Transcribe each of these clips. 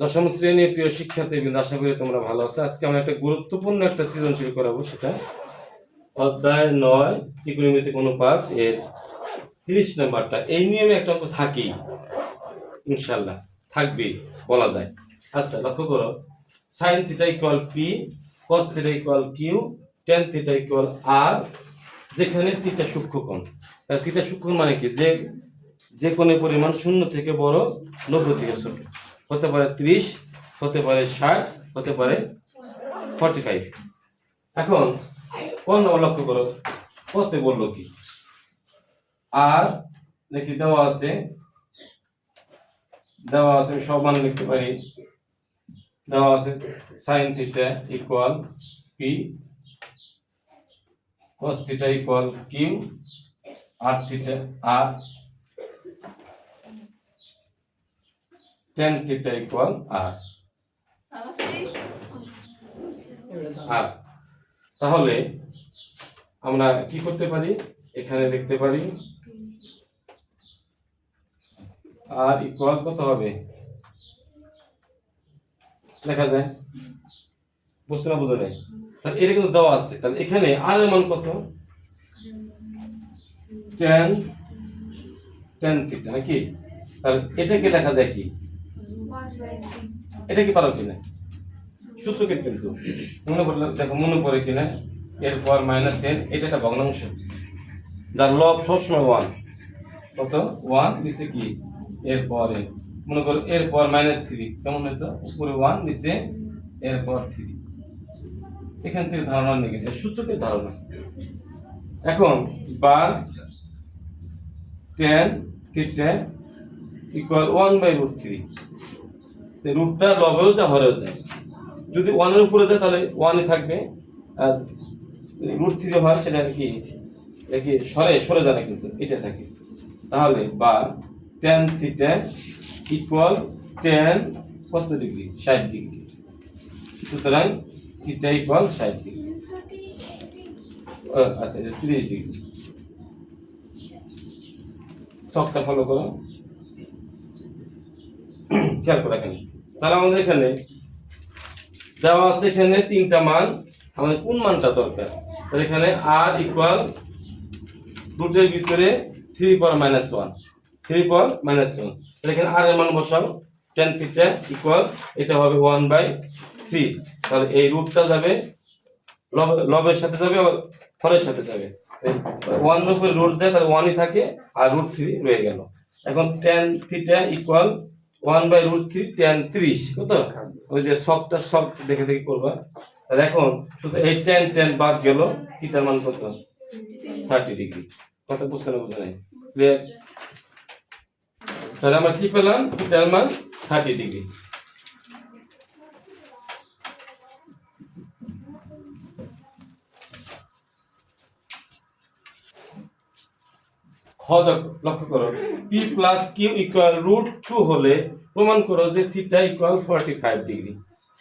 দশম শ্রেণির প্রিয় শিক্ষার্থীবৃন্দ, আশা করি তোমরা ভালো আছো। আজকে আমরা একটা গুরুত্বপূর্ণ একটা সৃজনশীল করাবো, সেটা অধ্যায় নয়, ত্রিকোণমিতিক অনুপাত এর তিরিশ নাম্বারটা। এই নিয়মে একটা অঙ্ক থাকেই ইনশাল্লাহ থাকবে, বলা যায়। আচ্ছা লক্ষ্য করো। Sine theta equal P cos theta equal Q tan theta equal R যেখানে থিটা সূক্ষ্মকোণ। থিটা সূক্ষ্মকোণ মানে কি? যে যে কোনো পরিমাণ শূন্য থেকে বড় নব্বই থেকে ছোট। হতে পারে ত্রিশ, হতে পারে ষাট, হতে পারে ফর্টি ফাইভ এখন কোন লক্ষ্য করো? কত বলল কি? আর দেখি দেওয়া আছে দেওয়া আছে সব মান লিখতে পারি। দেওয়া আছে sine theta equal P cos theta equal Q আর থিটা আর টেন থিটা ইকুয়াল আর। আর তাহলে আমরা কি করতে পারি? এখানে লিখতে পারি আর ইকুয়াল কত হবে? লেখা যায়। বুঝতে না বোঝা যায় তাহলে এটা কিন্তু দেওয়া আছে। তাহলে এখানে আর এর মান কত? টেন টেন থিটা নাকি? তাহলে এটাকে লেখা যায় কি? এটা কি পারো কিনা? সূচকের কিন্তু। মনে পড়লে দেখো, মনে পড়ে কিনা। এরপর মাইনাস টেন এটা একটা ভগ্নাংশ। যার লব সবসময় ওয়ান কত? ওয়ান নিচে কি? এরপর মনে করো এরপর মাইনাস থ্রি কেমন হতো উপরে ওয়ান নিচে এরপর থ্রি এখান থেকে ধারণা নিয়ে গেছে সূচকের ধারণা। এখন বার tan three tan equal one by root three রুটটা লবেও যায় হরেও যায় যদি ওয়ানের উপরে যায়, তাহলে ওয়ানই থাকবে। আর রুট থ্রি হয় সেটা কি? কি সরে সরে যায় না কিন্তু, এটা থাকে। তাহলে বা টেন থিটা ইকুয়াল টেন কত ডিগ্রি ষাট ডিগ্রি সুতরাং থিটা ইকুয়াল ষাট ডিগ্রি আচ্ছা এটা তিরিশ ডিগ্রি সবটা ফলো করো। খেয়াল করে রাখেন। তাহলে আমাদের এখানে দেওয়া আছে এখানে তিনটা মান। আমাদের কোন মানটা দরকার? তাহলে এখানে আর ইকুয়াল দুটোর ভিতরে থ্রি পর মাইনাস ওয়ান থ্রি পর মাইনাস ওয়ান তাহলে এখানে আর এর মান বসাও। টেন থিটা ইকুয়াল এটা হবে ওয়ান বাই থ্রি তাহলে এই রুটটা যাবে, লব লবের সাথে যাবে, আবার ফলের সাথে যাবে। ওয়ান উপরে রুট যায়, তাহলে ওয়ানই থাকে, আর রুট থ্রি রয়ে গেল। এখন tan theta equal one by root three tan ত্রিশ, কত? ওই যে সবটা সব দেখে দেখে করবা। তাহলে এখন শুধু এই টেন টেন বাদ গেল থিটার মান কত? থার্টি ডিগ্রি কথা বুঝতে না বুঝতে নাই। ক্লিয়ার তাহলে আমরা কি পেলাম? থিটার মান থার্টি ডিগ্রি দেখ- লক্ষ্য করো। P plus Q equal root two হলে প্রমাণ করো যে theta equal forty five degree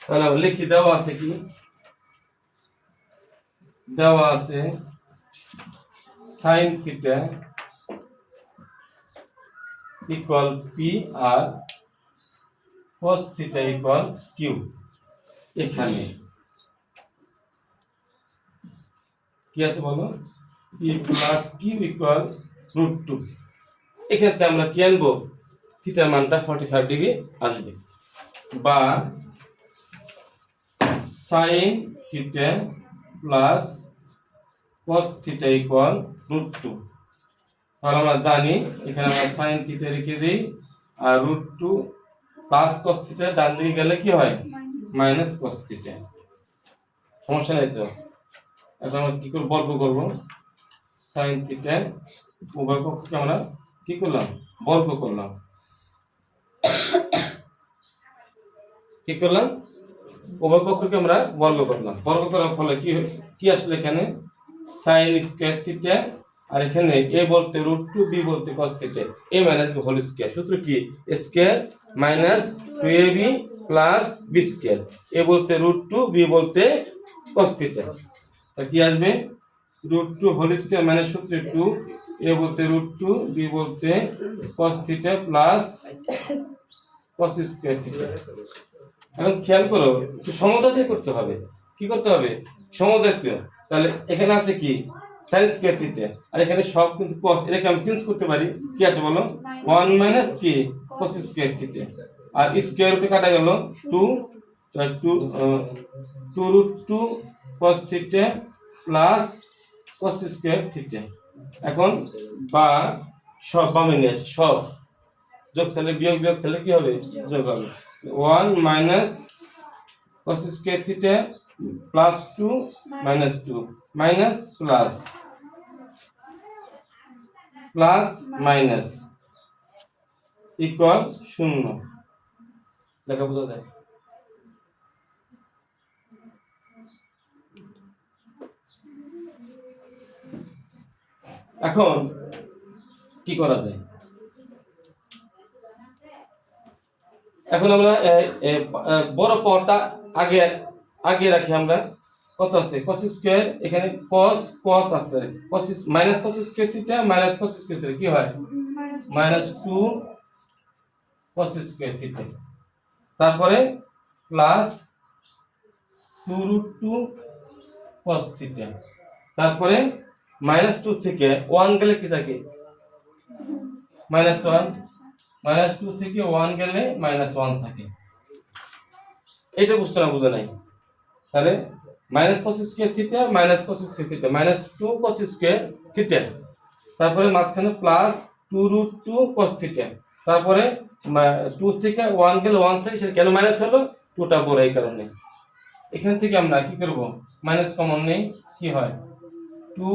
তাহলে লিখি, দেওয়া আছে কি? দেওয়া আছে সাইন থিটা ইকুয়াল পি আর cos থিটা ইকুয়াল কিউ এখানে। কি আছে বলো? P plus Q equal root two এক্ষেত্রে আমরা কি আনব? থিটার মানটা ফর্টি ফাইভ ডিগ্রি আসবে। বা sine theta plus cos theta equal root two তাহলে আমরা জানি এখানে আমরা সাইন থিটা রেখে দিই, আর root two plus cos theta ডান দিকে গেলে কি হয়? মাইনাস কস থিটা সমস্যা নেই তো? এখন আমরা কি করব বর্গ করব। সাইন থিটা উভয় পক্ষকে আমরা কি করলাম? বর্গ করলাম। কি করলাম? উভয় পক্ষকে আমরা বর্গ করলাম। বর্গ করার ফলে কি কি আসলে এখানে? সাইন স্কোয়ার থিটা আর এখানে এ বলতে রুট টু বি বলতে cos theta A minus B whole square সূত্র কি? Square minus two A B plus B square A বলতে রুট টু বি বলতে কস থিটা তা কি আসবে? Root two whole square minus সূত্র টু এ বলতে রুট টু বি বলতে cos theta plus cos square theta এখন খেয়াল করো, একটু সমজাতীয় করতে হবে। কি করতে হবে? সমজাতীয়। তাহলে এখানে আছে কি? sin স্কয়ার থিটা আর এখানে সব কিন্তু cos, এটাকে আমি চেঞ্জ করতে পারি। কি আছে বলো? 1 মাইনাস কি? cos স্কয়ার থিটা আর স্কয়ার রুটে কাটা গেল 2 তাহলে 2 2 root 2 cos theta plus cos square theta এখন বা সব বামে সব। যোগ তাহলে বিয়োগ বিয়োগ তাহলে কি হবে? যোগ হবে। One minus cos square theta plus two minus two. Minus plus. Plus minus. Equal শূন্য। দেখা বোঝা যায়? এখন কি করা যায়? এখন আমরা বড় পটা আগে আগে রাখি আমরা। কত আছে? cos স্কোয়ার এখানে কস cos আছে। cos minus cos square theta minus cos square theta কি হয়? Minus two cos square theta তারপরে plus two root two cos theta তারপরে মাইনাস টু থেকে ওয়ান গেলে কি থাকে? মাইনাস ওয়ান, মাইনাস টু থেকে ওয়ান গেলে মাইনাস ওয়ান থাকে। এটা বুঝতে না, বুঝে নাই? তাহলে minus cos square theta minus cos square theta minus two cos square theta তারপরে মাঝখানে plus two root two cos theta তারপরে টু থেকে ওয়ান গেলে ওয়ান থেকে, সেটা কেন মাইনাস হলো? টুটা বড় এই কারণে। এখান থেকে আমরা কি করব? মাইনাস কমন নেই, কি হয়? টু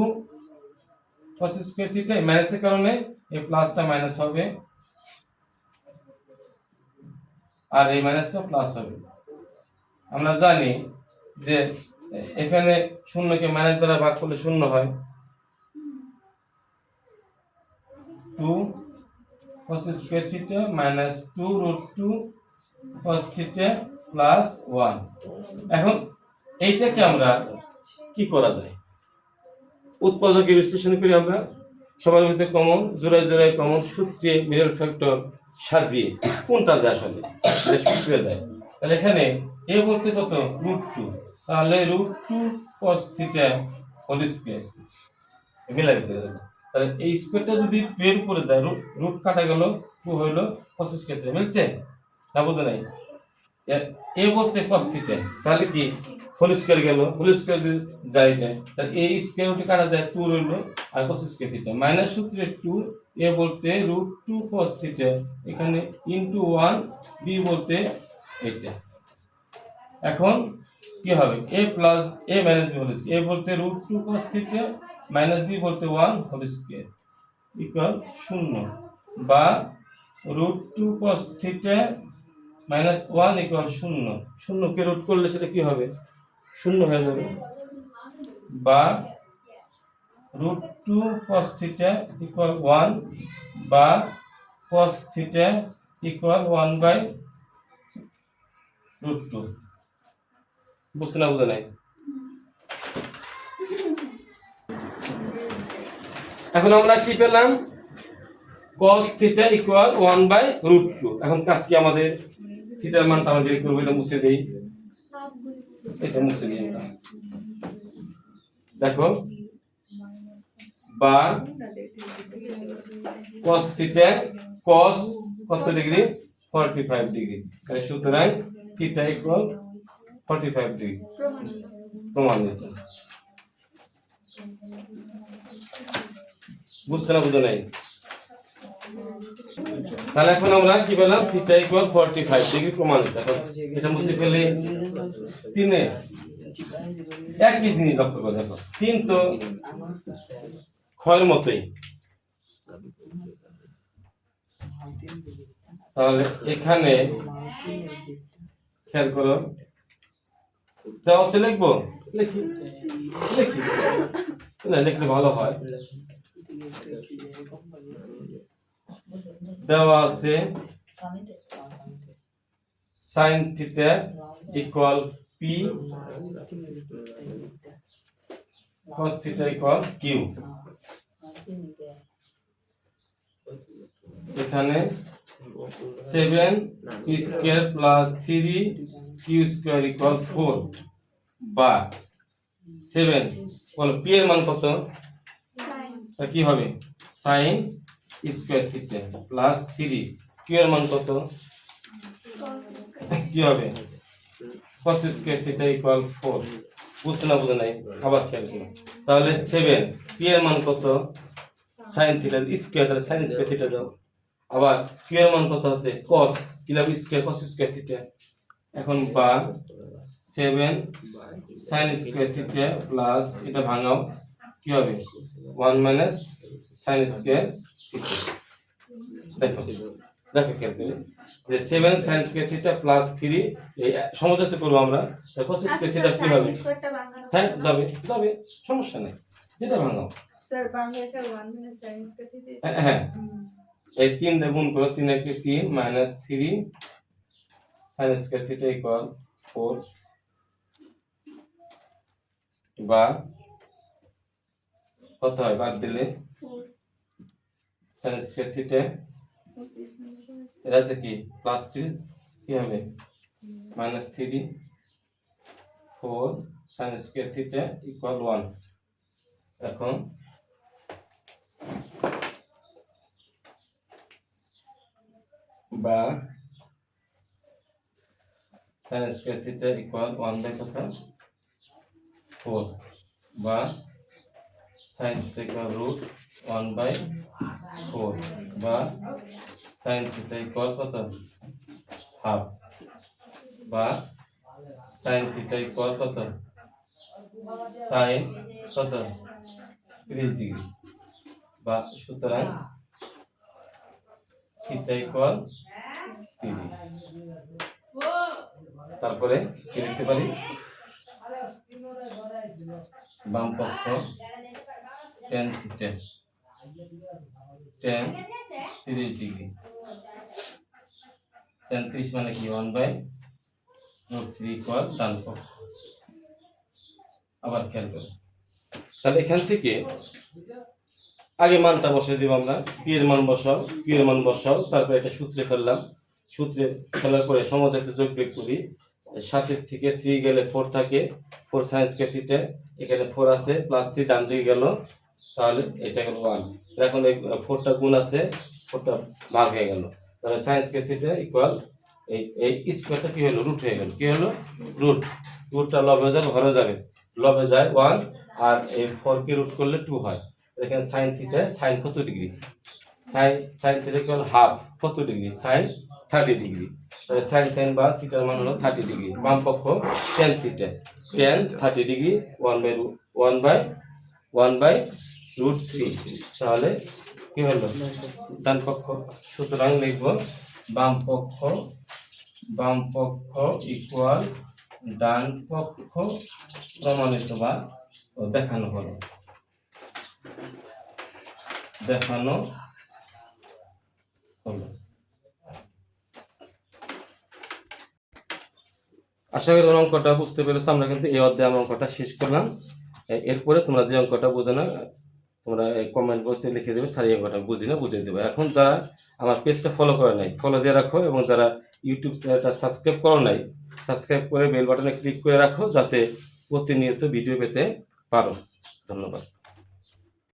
কস স্কোয়ার থিটা মাইনাসের কারণে এই প্লাসটা মাইনাস হবে। আর এই মাইনাসটা প্লাস হবে। আমরা জানি যে এখানে শূন্যকে মাইনাস দ্বারা ভাগ করলে শূন্য হয়। Two cos square theta minus two root two cos theta plus one এখন এইটাকে আমরা কি করা যায়? উৎপাদকে বিশ্লেষণ করি আমরা। সবার মধ্যে কমন জোড়ায় জোড়ায় কমন সূত্রে মিডল ফ্যাক্টর সাজিয়ে কোনটা যায় আসলে? সূত্রে যায়। তাহলে এখানে এ বলতে কত? রুট টু তাহলে root two cos theta whole square মিলা গেছে তাহলে এই স্কোয়ারটা যদি টু এর উপরে যায় রুট রুট কাটা গেল টু হইল কস স্কোয়ার মিলছে? না, বুঝে নাই? এ বলতে কস থিটা তাহলে কি? হোল স্কোয়ার গেল হোল স্কোয়ার যায় এটা তাহলে এই রুটে কাটা যায় টু রইল, আর কস স্কোয়ার থিটা মাইনাস সূত্রে টু এ বলতে রুট টু কস থিটা এখানে ইন্টু ওয়ান বি বলতে এটা এখন কি হবে? A plus a minus b whole a বলতে root two cos theta minus b বলতে ওয়ান হোল স্কোয়ার ইকুয়াল শূন্য, বা root two cos theta minus one equal শূন্য। শূন্যকে রুট করলে সেটা কি হবে? শূন্য হয়ে যাবে। বা root two cos theta equal one বা cos theta equal one by root two বুঝতে না বুঝে নাই? এখন আমরা কি পেলাম? cos theta equal one by root two এখন কাজ কি আমাদের? থিটার মানটা আমরা বের করব, এটা মুছে দেই। এটা মুছে দিই আমরা দেখো, বা cos থিটা cos কত ডিগ্রি 45 ডিগ্রি তাহলে সুতরাং থিটা ইকুয়াল 45 ডিগ্রি প্রমাণিত। বুঝতে না, বুঝে নাই? তাহলে এখন আমরা কি পেলাম? থিটা ইকুয়াল 45 ডিগ্রি প্রমাণিত। এখন এটা মুছে ফেলে তিনে একই জিনিস লক্ষ্য করে দেখো। তিন তো ক্ষয়ের মতোই। তাহলে এখানে খেয়াল করো। দেওয়া আছে লিখব? লিখি। লিখি। না, লিখলে ভালো হয়। দেওয়া আছে sine theta equal p cos theta equal q এখানে seven square plus three q square equal four বা সেভেন বলো পি এর মান কত? কি হবে? Sine square theta plus three q এর মান কত? কি হবে? Cos square theta equal four বুঝতে না বুঝে নাই? আবার খেয়াল করো। তাহলে সেভেন পি এর মান কত? সাইন থিটা স্কোয়ার তাহলে সাইন স্কোয়ার থিটা দাও। আবার কিউ এর মান কত আছে? কস কিলাব স্কোয়ার কস স্কোয়ার থিটা এখন বা seven sine square theta plus এটা ভাঙাও। কি হবে? ওয়ান মাইনাস সাইন স্কোয়ার দেখো দেখো যে seven sine square theta plus three সমঝোতা করব আমরা কস স্কোয়ার থিটা কি হবে হ্যাঁ যাবে যাবে সমস্যা নেই যেটা ভাঙাও হ্যাঁ, এই তিন গুণ করো তিন একে তিন minus three sine square theta equal four বা কত হয় বাদ দিলে সাইন স্কোয়ার থিটা এটা আছে কি? প্লাস থ্রি কি হবে? Minus three four sine square theta equal one এখন বা sine square theta equal one by কত ফোর বা sine theta equal root one by four বা সাইন থিটা ইকুয়াল কত? হাফ বা সাইন থিটা ইকুয়াল কত? সাইন কত? তিরিশ ডিগ্রি বা সুতরাং থিটা ইকুয়াল তিরিশ। তারপরে কি লিখতে পারি? বাম পক্ষ টেন থিটা টেন তিরিশ ডিগ্রি টেন তিরিশ মানে কি? ওয়ান বাই থ্রি ইকুয়াল ডান আবার খেয়াল করো। তাহলে এখান থেকে আগে মানটা বসিয়ে দিব আমরা। পি এর মান বসাও পি মান বসাও, তারপরে এটা সূত্রে ফেললাম। সূত্রে ফেলার পরে সমাজ একটা যোগ বিয়োগ করি। সাতের থেকে থ্রি গেলে ফোর থাকে। ফোর সায়েন্স কেটিতে এখানে ফোর আছে প্লাস থ্রি ডান দিকে গেল। তাহলে এটা গেল ওয়ান। এখন এই ফোরটা গুণ আছে ফোরটা ভাগ হয়ে গেল। তাহলে সায়েন্স কেটিতে ইকুয়াল এই এই স্কোয়ারটা কি হলো? রুট হয়ে গেল। কি হলো? রুট রুটটা লবে যাবে, ঘরে যাবে। লবে যায় ওয়ান আর এই ফোর কে রুট করলে টু হয়। এখানে সাইন থিটা সাইন কত degree sine sine theta equal half কত ডিগ্রি সাইন থার্টি ডিগ্রি তাহলে সাইন সাইন বা থিটার মান হলো থার্টি ডিগ্রি বাম পক্ষ tan theta tan thirty degree one by one by one by root three তাহলে কি হলো? ডান পক্ষ। সুতরাং লিখব বাম পক্ষ বাম পক্ষ ইকুয়াল ডান পক্ষ প্রমাণিত বা দেখানো হলো। দেখানো হলো। আশা করি অঙ্কটা বুঝতে পেরেছ। আমরা কিন্তু এই অধ্যায়ে অঙ্কটা শেষ করলাম। এরপরে তোমরা যে অঙ্কটা বোঝো না তোমরা কমেন্ট বক্সে লিখে দেবে, সারিয়ে অঙ্কটা বুঝি না বুঝিয়ে দেবে। এখন যারা আমার পেজটা ফলো করে নাই ফলো দিয়ে রাখো এবং যারা ইউটিউব চ্যানেলটা সাবস্ক্রাইব করো নাই সাবস্ক্রাইব করে বেল বাটনে ক্লিক করে রাখো যাতে প্রতিনিয়ত ভিডিও পেতে পারো। ধন্যবাদ।